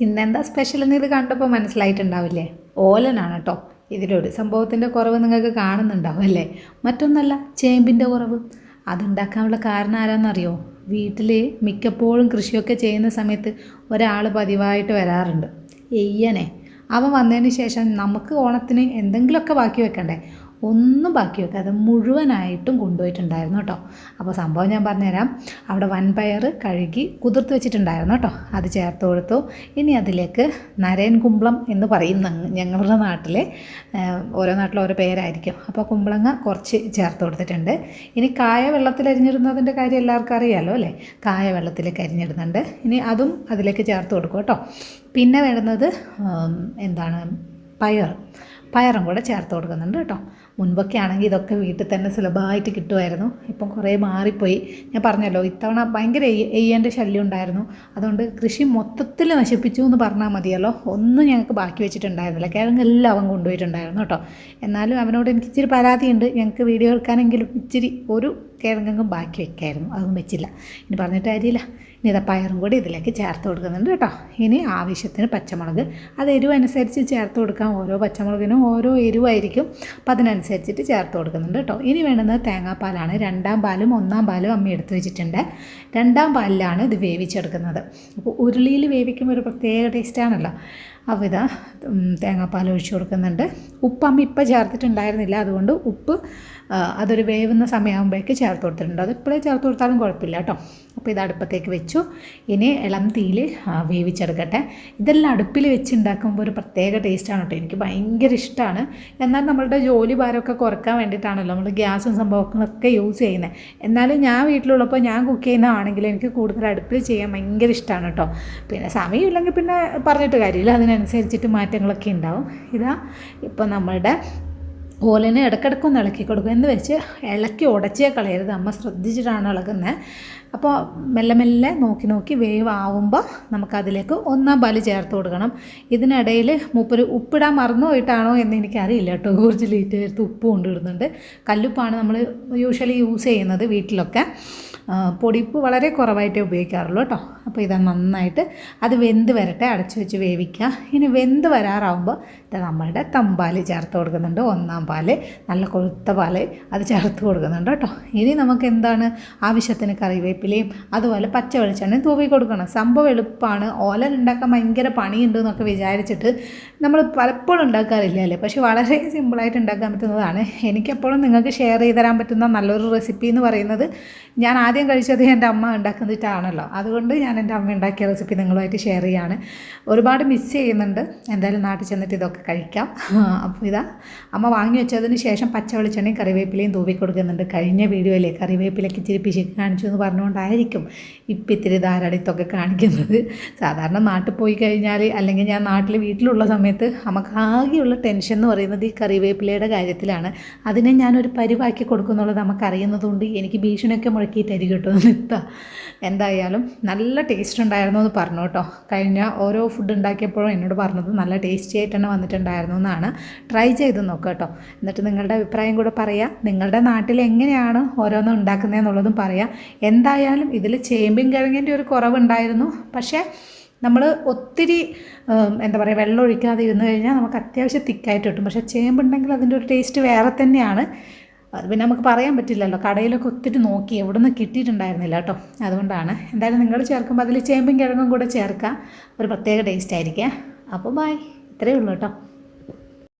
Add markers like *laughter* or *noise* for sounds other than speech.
ഇന്നെന്താ സ്പെഷ്യൽ എന്ന് ഇത് കണ്ടപ്പോൾ മനസ്സിലായിട്ടുണ്ടാവില്ലേ? ഓലനാണ് കേട്ടോ ഇതിലൊരു സംഭവത്തിന്റെ കുറവ് നിങ്ങൾക്ക് കാണുന്നുണ്ടാവും അല്ലേ? മറ്റൊന്നല്ല ചേമ്പിന്റെ കുറവ്. അതുണ്ടാക്കാനുള്ള കാരണം ആരാന്നറിയോ? വീട്ടിൽ മിക്കപ്പോഴും കൃഷിയൊക്കെ ചെയ്യുന്ന സമയത്ത് ഒരാൾ പതിവായിട്ട് വരാറുണ്ട്. എയ്യനെ. അവൻ വന്നതിന് ശേഷം നമുക്ക് ഓണത്തിന് എന്തെങ്കിലുമൊക്കെ ബാക്കി വെക്കണ്ടേ? ഒന്നും ബാക്കി വെക്കാതെ മുഴുവനായിട്ടും കൊണ്ടുപോയിട്ടുണ്ടായിരുന്നു കേട്ടോ. അപ്പോൾ സംഭവം ഞാൻ പറഞ്ഞുതരാം. അവിടെ വൻപയർ കഴുകി കുതിർത്ത് വെച്ചിട്ടുണ്ടായിരുന്നു കേട്ടോ. അത് ചേർത്ത് കൊടുത്തു. ഇനി അതിലേക്ക് നരയൻ കുമ്പളം എന്ന് പറയുന്ന ഞങ്ങളുടെ നാട്ടിലെ ഓരോ നാട്ടിലും ഓരോ പേരായിരിക്കും. അപ്പോൾ കുമ്പളങ്ങ കുറച്ച് ചേർത്ത് കൊടുത്തിട്ടുണ്ട്. ഇനി കായ വെള്ളത്തിൽ അരിഞ്ഞിടുന്നതിന്റെ കാര്യം എല്ലാവർക്കും അറിയാമല്ലോ അല്ലേ? കായ വെള്ളത്തിലേക്ക് അരിഞ്ഞിടുന്നുണ്ട്. ഇനി അതും അതിലേക്ക് ചേർത്ത് കൊടുക്കും കേട്ടോ. പിന്നെ വേണ്ടുന്നത് എന്താണ്? പയർ. പയറും കൂടെ ചേർത്ത് കൊടുക്കുന്നുണ്ട് കേട്ടോ. മുൻപൊക്കെ ആണെങ്കിൽ ഇതൊക്കെ വീട്ടിൽ തന്നെ സുലഭമായിട്ട് കിട്ടുമായിരുന്നു. ഇപ്പം കുറേ മാറിപ്പോയി. ഞാൻ പറഞ്ഞല്ലോ ഇത്തവണ ഭയങ്കര എയ്യേന്റെ ശല്യം ഉണ്ടായിരുന്നു. അതുകൊണ്ട് കൃഷി മൊത്തത്തിൽ നശിപ്പിച്ചു എന്ന് പറഞ്ഞാൽ മതിയല്ലോ. ഒന്നും ഞങ്ങൾക്ക് ബാക്കി വെച്ചിട്ടുണ്ടായിരുന്നില്ല. കിഴങ്ങെല്ലാം അവൻ കൊണ്ടുപോയിട്ടുണ്ടായിരുന്നു കേട്ടോ. എന്നാലും അവനോട് എനിക്ക് ഇച്ചിരി പരാതിയുണ്ട്. ഞങ്ങൾക്ക് വീഡിയോ എടുക്കാനെങ്കിലും ഇച്ചിരി ഒരു കിഴങ്ങും ബാക്കി വെക്കായിരുന്നു. അതൊന്നും വെച്ചില്ല. ഇനി പറഞ്ഞിട്ട് കാര്യമില്ല. ഇനി കൂടി ഇതിലേക്ക് ചേർത്ത് കൊടുക്കുന്നുണ്ട് കേട്ടോ. ഇനി ആവശ്യത്തിന് പച്ചമുളക്. അത് എരിവ് അനുസരിച്ച് ചേർത്ത് കൊടുക്കാം. ഓരോ പച്ചമുളകിനും ഓരോ എരിവായിരിക്കും. അപ്പം അതിനനുസരിച്ചിട്ട് ചേർത്ത് കൊടുക്കുന്നുണ്ട് കേട്ടോ. ഇനി വേണ്ടുന്നത് തേങ്ങാപ്പാലാണ്. രണ്ടാം പാലും ഒന്നാം പാലും അമ്മ എടുത്തു വെച്ചിട്ടുണ്ട്. രണ്ടാം പാലിലാണ് ഇത് വേവിച്ചെടുക്കുന്നത്. അപ്പോൾ ഉരുളിയിൽ വേവിക്കുമ്പോൾ ഒരു പ്രത്യേക ടേസ്റ്റാണല്ലോ ഉം, തേങ്ങാപ്പാൽ ഒഴിച്ച് കൊടുക്കുന്നുണ്ട്. ഉപ്പ് അമ്മ ഇപ്പം ചേർത്തിട്ടുണ്ടായിരുന്നില്ല. അതുകൊണ്ട് ഉപ്പ് അതൊരു വേവുന്ന സമയമാകുമ്പോഴേക്ക് ചേർത്ത് കൊടുത്തിട്ടുണ്ട്. അത് ഇപ്പോഴേ ചേർത്ത് കൊടുത്താലും കുഴപ്പമില്ല കേട്ടോ. അപ്പോൾ ഇത് അടുപ്പത്തേക്ക് വെച്ചു. ഇനി ഇളം തീയിൽ വേവിച്ചെടുക്കട്ടെ. ഇതെല്ലാം അടുപ്പിൽ വെച്ച് ഉണ്ടാക്കുമ്പോൾ ഒരു പ്രത്യേക ടേസ്റ്റാണ് കേട്ടോ. എനിക്ക് ഭയങ്കര ഇഷ്ടമാണ്. എന്നാൽ നമ്മളുടെ ജോലി ഭാരമൊക്കെ കുറയ്ക്കാൻ വേണ്ടിയിട്ടാണല്ലോ നമ്മൾ ഗ്യാസും സംഭവങ്ങളൊക്കെ യൂസ് ചെയ്യുന്നത്. എന്നാലും ഞാൻ വീട്ടിലുള്ളപ്പോൾ ഞാൻ കുക്ക് ചെയ്യുന്നതാണെങ്കിൽ എനിക്ക് കൂടുതൽ അടുപ്പിൽ ചെയ്യാൻ ഭയങ്കര ഇഷ്ടമാണ് കേട്ടോ. പിന്നെ സമയമില്ലെങ്കിൽ പിന്നെ പറഞ്ഞിട്ട് കാര്യമില്ല. അതിനനുസരിച്ചിട്ട് മാറ്റങ്ങളൊക്കെ ഉണ്ടാവും. ഇതാ ഇപ്പോൾ നമ്മളുടെ ഓലിന് ഇടയ്ക്കിടയ്ക്ക് ഒന്ന് ഇളക്കി കൊടുക്കുക എന്ന് വെച്ച് ഇളക്കി ഉടച്ചേ കളയരുത്. അമ്മ ശ്രദ്ധിച്ചിട്ടാണ് ഇളകുന്നത് അപ്പോൾ മെല്ലെ മെല്ലെ നോക്കി നോക്കി വേവ് ആവുമ്പോൾ നമുക്കതിലേക്ക് ഒന്നാം പാൽ ചേർത്ത് കൊടുക്കണം. ഇതിനിടയിൽ മൂപ്പര് ഉപ്പിടാൻ മറന്നു പോയിട്ടാണോ എന്ന് എനിക്കറിയില്ല കേട്ടോ. കുറച്ച് ലീറ്റ് ചേർത്ത് ഉപ്പ് കൊണ്ടിടുന്നുണ്ട് കല്ലുപ്പാണ് നമ്മൾ യൂഷ്വലി യൂസ് ചെയ്യുന്നത് വീട്ടിലൊക്കെ. പൊടിപ്പ് വളരെ കുറവായിട്ടേ ഉപയോഗിക്കാറുള്ളൂ കേട്ടോ. അപ്പോൾ ഇത് നന്നായിട്ട് അത് വെന്ത് വരട്ടെ അടച്ചു വെച്ച് വേവിക്കുക. ഇനി വെന്ത് വരാറാവുമ്പോൾ ഇത് നമ്മളുടെ തമ്പാൽ ചേർത്ത് കൊടുക്കുന്നുണ്ട്. ഒന്നാം പാൽ നല്ല കൊഴുത്ത പാൽ അത് ചേർത്ത് കൊടുക്കുന്നുണ്ട് കേട്ടോ. ഇനി നമുക്ക് എന്താണ് ആവശ്യത്തിന് കറിവേപ്പിലയും അതുപോലെ പച്ച വെളിച്ചെണ്ണയും തൂവി കൊടുക്കണം. സംഭവം എളുപ്പമാണ് ഓല ഉണ്ടാക്കാൻ ഭയങ്കര പണിയുണ്ട് എന്നൊക്കെ വിചാരിച്ചിട്ട് നമ്മൾ പലപ്പോഴും ഉണ്ടാക്കാറില്ല അല്ലേ പക്ഷേ വളരെ സിമ്പിളായിട്ട് ഉണ്ടാക്കാൻ പറ്റുന്നതാണ്. എനിക്കെപ്പോഴും നിങ്ങൾക്ക് ഷെയർ ചെയ്ത് തരാൻ പറ്റുന്ന നല്ലൊരു റെസിപ്പി എന്ന് പറയുന്നത് ഞാൻ ആദ്യം കഴിച്ചത് എന്റെ അമ്മ ഉണ്ടാക്കുന്നിട്ടാണല്ലോ അതുകൊണ്ട് ഞാൻ എന്റെ അമ്മ ഉണ്ടാക്കിയ റെസിപ്പി നിങ്ങളുമായിട്ട് ഷെയർ ചെയ്യാണ്. ഒരുപാട് മിസ് ചെയ്യുന്നുണ്ട്. എന്തായാലും നാട്ടിൽ ചെന്നിട്ട് ഇതൊക്കെ കഴിക്കാം. *laughs* അപ്പോൾ ഇതാ അമ്മ വാങ്ങി വെച്ചതിന് ശേഷം പച്ച വെളിച്ചെണ്ണയും കറിവേപ്പിലയും തൂവി കൊടുക്കുന്നുണ്ട്. കഴിഞ്ഞ വീഡിയോയിലെ കറിവേപ്പിലയ്ക്ക് ഇച്ചിരി പിശുക്ക് കാണിച്ചു എന്ന് പറഞ്ഞുകൊണ്ടായിരിക്കും ഇപ്പം ഇത്തിരി ധാരാളിത്തൊക്കെ കാണിക്കുന്നത്. സാധാരണ നാട്ടിൽ പോയി കഴിഞ്ഞാൽ അല്ലെങ്കിൽ ഞാൻ നാട്ടിൽ വീട്ടിലുള്ള സമയത്ത് നമുക്ക് ആകെയുള്ള ടെൻഷൻ എന്ന് പറയുന്നത് ഈ കറിവേപ്പിലയുടെ കാര്യത്തിലാണ്. അതിനെ ഞാനൊരു പരിവാക്കി കൊടുക്കുന്നുള്ളത് നമുക്കറിയുന്നതുകൊണ്ട് എനിക്ക് ഭീഷണിയൊക്കെ മുഴക്കിയിട്ടായിരിക്കും കേട്ടോ. നിർത്തുക *laughs* എന്തായാലും നല്ല ടേസ്റ്റ് ഉണ്ടായിരുന്നു എന്ന് പറഞ്ഞു കേട്ടോ. കഴിഞ്ഞ ഓരോ ഫുഡ് ഉണ്ടാക്കിയപ്പോഴും എന്നോട് പറഞ്ഞത് നല്ല ടേസ്റ്റി ആയിട്ട് തന്നെ വന്നിട്ടുണ്ടായിരുന്നു എന്നാണ്. ട്രൈ ചെയ്ത് നോക്കുക കേട്ടോ. എന്നിട്ട് നിങ്ങളുടെ അഭിപ്രായം കൂടെ പറയാം. നിങ്ങളുടെ നാട്ടിൽ എങ്ങനെയാണ് ഓരോന്നും ഉണ്ടാക്കുന്നതെന്നുള്ളതും പറയാം. എന്തായാലും ഇതിൽ ചേമ്പിൻ കിഴങ്ങിന്റെ ഒരു കുറവുണ്ടായിരുന്നു. പക്ഷേ നമ്മൾ ഒത്തിരി എന്താ പറയുക വെള്ളം ഒഴിക്കാതെ ഇരുന്ന് കഴിഞ്ഞാൽ നമുക്ക് അത്യാവശ്യം തിക്കായിട്ട് കിട്ടും. പക്ഷേ ചേമ്പുണ്ടെങ്കിൽ അതിന്റെ ഒരു ടേസ്റ്റ് വേറെ തന്നെയാണ്. അത് പിന്നെ നമുക്ക് പറയാൻ പറ്റില്ലല്ലോ. കടയിലൊക്കെ ഒത്തിരി നോക്കി എവിടെ നിന്ന് കിട്ടിയിട്ടുണ്ടായിരുന്നില്ല കേട്ടോ. അതുകൊണ്ടാണ്. എന്തായാലും നിങ്ങൾ ചേർക്കുമ്പോൾ അതിൽ ചേമ്പും കിഴങ്ങും കൂടെ ചേർക്കുക ഒരു പ്രത്യേക ടേസ്റ്റ് ആയിരിക്കുക അപ്പോൾ ബായ് ഇത്രയേ ഉള്ളൂ കേട്ടോ.